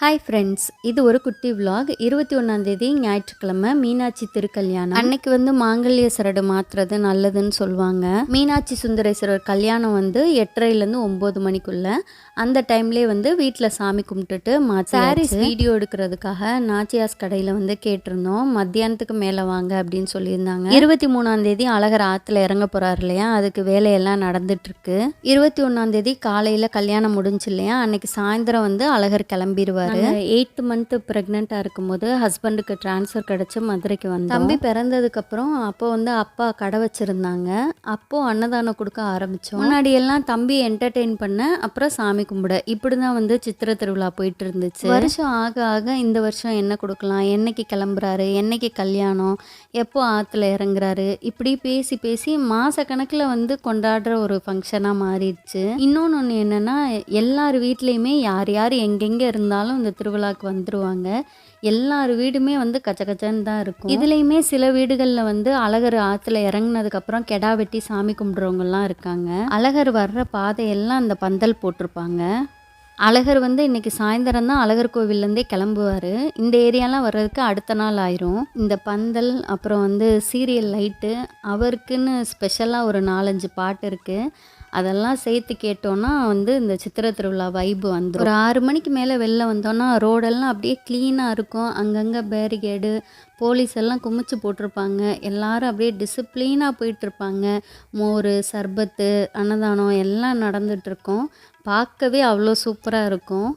Hi friends இது ஒரு குட்டி vlog. இருபத்தி ஒன்றாந்தேதி ஞாயிற்றுக்கிழமை மீனாட்சி திருக்கல்யாணம். அன்னைக்கு வந்து மாங்கல்ய சரடு மாத்துறது நல்லதுன்னு சொல்லுவாங்க மீனாட்சி சுந்தரேஸ்வரர் கல்யாணம் வந்து எட்டரைலேருந்து ஒம்பது மணிக்குள்ள. அந்த டைம்லேயே வந்து வீட்டில் சாமி கும்பிட்டுட்டு சாரீஸ் வீடியோ எடுக்கிறதுக்காக நாச்சியாஸ் கடையில் வந்து கேட்டிருந்தோம். மத்தியானத்துக்கு மேலே வாங்க அப்படின்னு சொல்லியிருந்தாங்க. இருபத்தி மூணாந்தேதி அழகர் ஆற்றுல இறங்க போகிறாரு இல்லையா? அதுக்கு வேலையெல்லாம் நடந்துட்டு இருக்கு இருபத்தி ஒன்றாந்தேதி காலையில் கல்யாணம் முடிஞ்சு இல்லையா? அன்னைக்கு சாயந்தரம் வந்து அழகர் கிளம்பிடுவார் எயித்து மந்த்து ப்ரெக்னெண்ட்டாக இருக்கும்போது ஹஸ்பண்டுக்கு ட்ரான்ஸ்ஃபர் கிடச்சி மதுரைக்கு வந்தோம். தம்பி பிறந்ததுக்கப்புறம் அப்போ வந்து அப்பா கடை வச்சுருந்தாங்க. அப்போது அன்னதானம் கொடுக்க ஆரம்பித்தோம் முன்னாடி எல்லாம் தம்பி என்டர்டெயின் பண்ண அப்புறம் சாமி கும்பிட. இப்படி தான் வந்து சித்திரை திருவிழா போயிட்டு இருந்துச்சு. வருஷம் ஆக ஆக இந்த வருஷம் என்ன கொடுக்கலாம் என்னைக்கு கிளம்புறாரு என்னைக்கு கல்யாணம் எப்போ ஆற்றுல இறங்குறாரு இப்படி பேசி பேசி மாத கணக்கில் வந்து கொண்டாடுற ஒரு ஃபங்க்ஷனாக மாறிடுச்சு. இன்னொன்று ஒன்று என்னென்னா எல்லார் வீட்லேயுமே யார் யார் எங்கெங்கே இருந்தாலும் இந்த திருவிழாக்கு வந்துருவாங்க. எல்லார் வீடுமே வந்து கச்ச கச்சன்னு தான் இருக்கும். இதுலேயுமே சில வீடுகளில் வந்து அழகர் ஆற்றுல இறங்குனதுக்கப்புறம் கெடா வெட்டி சாமி கும்பிட்றவங்கலாம் இருக்காங்க. அழகர் வர்ற பாதையெல்லாம் அந்த பந்தல் போட்டிருப்பாங்க. அழகர் வந்து இன்னைக்கு சாயந்தரம் தான் அழகர் கோவில்லேருந்தே கிளம்புவார். இந்த ஏரியாலாம் வர்றதுக்கு அடுத்த நாள் ஆயிரும். இந்த பந்தல் அப்புறம் வந்து சீரியல் லைட்டு அவருக்குன்னு ஸ்பெஷலாக ஒரு நாலஞ்சு பாட்டு இருக்குது அதெல்லாம் சேர்த்து கேட்டோன்னா வந்து இந்த சித்திரை திருவிழா வைப்பு வந்துடும் ஒரு ஆறு மணிக்கு மேலே வெளில வந்தோன்னா ரோடெல்லாம் அப்படியே க்ளீனாக இருக்கும். அங்கங்கே பேரிகேடு போலீஸ் எல்லாம் குமிச்சு போட்டிருப்பாங்க. எல்லாரும் அப்படியே டிசிப்ளீனாக போயிட்டுருப்பாங்க. மோர் சர்பத்து அன்னதானம் எல்லாம் நடந்துகிட்ருக்கோம் பார்க்கவே அவ்வளோ சூப்பராக இருக்கும்.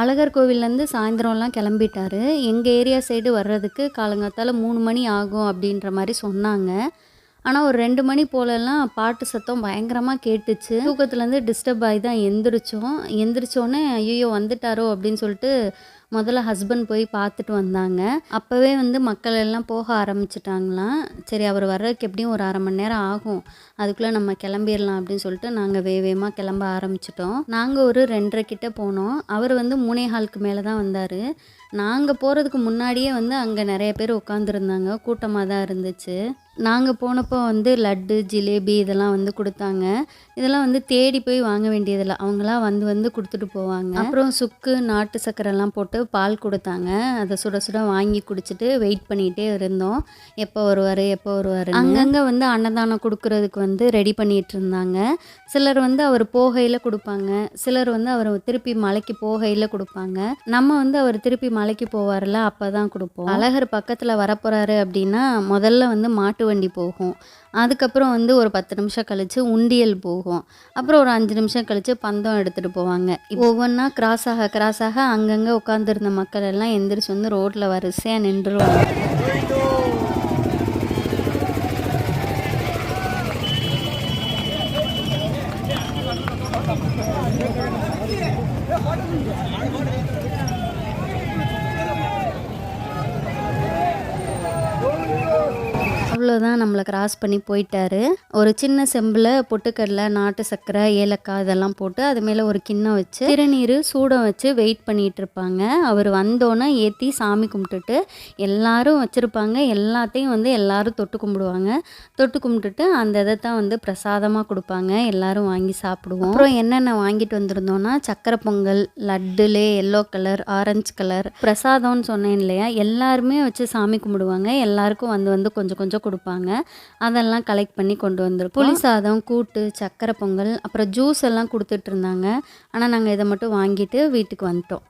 அழகர் கோவில்லேருந்து சாயந்தரம்லாம் கிளம்பிட்டார். எங்கள் ஏரியா சைடு வர்றதுக்கு காலங்காத்தால் மூணு மணி ஆகும் அப்படின்ற மாதிரி சொன்னாங்க. ஆனால் ஒரு ரெண்டு மணி போலலாம் பாட்டு சத்தம் பயங்கரமாக கேட்டுச்சு. தூக்கத்துலேருந்து டிஸ்டர்ப் ஆகி தான் எந்திரிச்சோம். எந்திரிச்சோன்னே ஐயோ வந்துட்டாரோ அப்படின்னு சொல்லிட்டு முதல்ல ஹஸ்பண்ட் போய் பார்த்துட்டு வந்தாங்க. அப்போவே வந்து மக்கள் எல்லாம் போக ஆரம்பிச்சிட்டாங்களாம். சரி அவர் வர்றதுக்கு எப்படியும் ஒரு அரை மணி நேரம் ஆகும். அதுக்குள்ளே நம்ம கிளம்பிடலாம் அப்படின்னு சொல்லிட்டு நாங்கள் வே வேகமாக கிளம்ப ஆரம்பிச்சிட்டோம். நாங்கள் ஒரு ரெண்டரை கிட்ட போனோம். அவர் வந்து மூணே ஹாலுக்கு மேலே தான் வந்தார். நாங்கள் போகிறதுக்கு முன்னாடியே வந்து அங்கே நிறைய பேர் உட்காந்துருந்தாங்க கூட்டமாக தான் இருந்துச்சு. நாங்கள் போனப்போ வந்து லட்டு ஜிலேபி இதெல்லாம் வந்து கொடுத்தாங்க. இதெல்லாம் வந்து தேடி போய் வாங்க வேண்டியதில்லை. அவங்களாம் வந்து வந்து கொடுத்துட்டு போவாங்க. அப்புறம் சுக்கு நாட்டு சக்கரைலாம் போட்டு பால் கொடுத்தாங்க. அதை சுட சுட வாங்கி குடிச்சிட்டு வெயிட் பண்ணிகிட்டே இருந்தோம். எப்போ வருவார் எப்போ வருவார் அங்கங்கே வந்து அன்னதானம் கொடுக்கறதுக்கு வந்து ரெடி பண்ணிகிட்டு இருந்தாங்க. சிலர் வந்து அவர் போகையில் கொடுப்பாங்க. சிலர் வந்து அவர் திருப்பி மலைக்கு போகையில் கொடுப்பாங்க. நம்ம வந்து அவர் திருப்பி மலைக்கு போவார்ல அப்போ தான் கொடுப்போம். அழகர் பக்கத்தில் வரப்போகிறாரு அப்படின்னா முதல்ல வந்து மாட்டு வண்டி போகும். அதுக்கப்புறம் வந்து ஒரு பத்து நிமிஷம் கழித்து உண்டியல் போகும். அப்புறம் ஒரு அஞ்சு நிமிஷம் கழித்து பந்தம் எடுத்துகிட்டு போவாங்க. ஒவ்வொன்றா கிராஸ் ஆக கிராஸ் ஆக அங்கங்கே உட்காந்துருந்த மக்கள் எல்லாம் எந்திரிச்சு வந்து ரோட்டில் வரிசையாக நின்றுருவாங்க. அவ்வளோதான் நம்மளை கிராஸ் பண்ணி போயிட்டாரு. ஒரு சின்ன செம்பில் பொட்டுக்கடலை நாட்டு சர்க்கரை ஏலக்காய் இதெல்லாம் போட்டு அது மேலே ஒரு கிண்ணம் வச்சு திருநீர் சூடம் வச்சு வெயிட் பண்ணிட்டு இருப்பாங்க. அவர் வந்தோன்னே ஏற்றி சாமி கும்பிட்டுட்டு எல்லாரும் வச்சுருப்பாங்க. எல்லாத்தையும் வந்து எல்லாரும் தொட்டு கும்பிடுவாங்க. தொட்டு கும்பிட்டுட்டு அந்த இதை தான் வந்து பிரசாதமாக கொடுப்பாங்க. எல்லாரும் வாங்கி சாப்பிடுவோம். அப்புறம் என்னென்ன வாங்கிட்டு வந்திருந்தோம்னா சக்கரை பொங்கல் லட்டுலே எல்லோ கலர் ஆரஞ்சு கலர் பிரசாதம்னு சொன்னேன் இல்லையா? எல்லாருமே வச்சு சாமி கும்பிடுவாங்க. எல்லாருக்கும் வந்து வந்து கொஞ்சம் கொஞ்சம் கொடுப்பாங்க. அதெல்லாம் கலெக்ட் பண்ணி கொண்டு வந்துருப்போம். புளி சாதம் கூட்டு சக்கரை பொங்கல் அப்புறம் ஜூஸ் எல்லாம் கொடுத்துட்ருந்தாங்க ஆனால் நாங்கள் இதை மட்டும் வாங்கிட்டு வீட்டுக்கு வந்துட்டோம்.